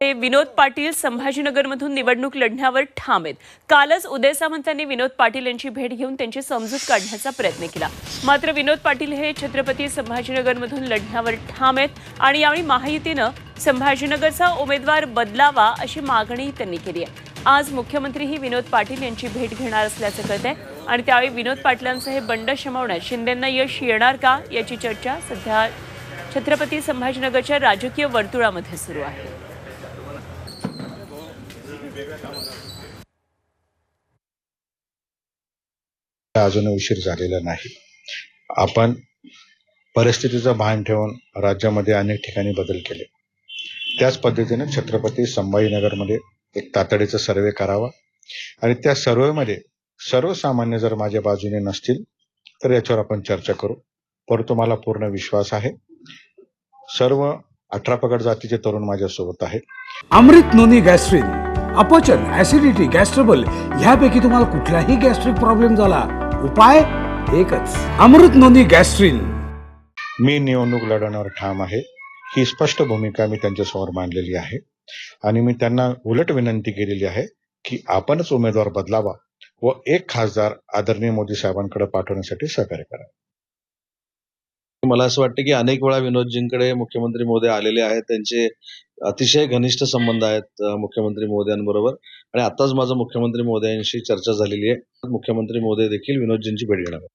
ते विनोद पाटील संभाजीनगरमधून निवडणूक लढण्यावर ठाम आहेत. कालच उदय सामंतांनी विनोद पाटील यांची भेट घेऊन त्यांची समजूत काढण्याचा प्रयत्न केला. मात्र विनोद पाटील हे छत्रपती संभाजीनगरमधून लढण्यावर ठाम आहेत आणि यावेळी महायुतीनं संभाजीनगरचा उमेदवार बदलावा अशी मागणीही त्यांनी केली आहे. आज मुख्यमंत्रीही विनोद पाटील यांची भेट घेणार असल्याचं कळत आहे आणि त्यावेळी विनोद पाटलांचं हे बंड शमवण्यात शिंदेंना यश येणार का याची चर्चा सध्या छत्रपती संभाजीनगरच्या राजकीय वर्तुळामध्ये सुरू आहे. अजून उशीर झालेला नाही. आपण परिस्थितीचं भान ठेवून राज्यामध्ये अनेक ठिकाणी बदल केले. त्याच पद्धतीने छत्रपती संभाजीनगरमध्ये एक तातडीचा सर्वे करावा आणि त्या सर्वेमध्ये सर्वसामान्य जर माझ्या बाजूने नसतील तर याच्यावर आपण चर्चा करू. परंतु मला पूर्ण विश्वास आहे. सर्व अठरा पगड जातीचे तरुण माझ्यासोबत आहेत. अमृत नोनी गॅस्ट्रिन अपचन ऍसिडिटी गॅस्ट्रबल ह्यापैकी तुम्हाला कुठलाही गॅस्ट्रिक प्रॉब्लेम झाला. उपाय एकच. अमृत नोनी गॅस्ट्रिन मी निवडणूक लढवण्यावर ठाम आहे. ही स्पष्ट भूमिका मी त्यांच्यासमोर मांडलेली आहे. आणि मी त्यांना उलट विनंती केलेली आहे की आपणच उमेदवार बदलावा व एक खासदार आदरणीय मोदी साहेबांकडे पाठवण्यासाठी सहकार्य करा. मला असं वाटतं की अनेक वेळा विनोदजींकडे मुख्यमंत्री महोदय आलेले आहेत. त्यांचे अतिशय घनिष्ठ संबंध आहेत मुख्यमंत्री मोदयांबरोबर आणि आताच माझं मुख्यमंत्री मोदयांशी चर्चा झालेली आहे मुख्यमंत्री मोदी देखील विनोदजींची भेट घेणार आहेत.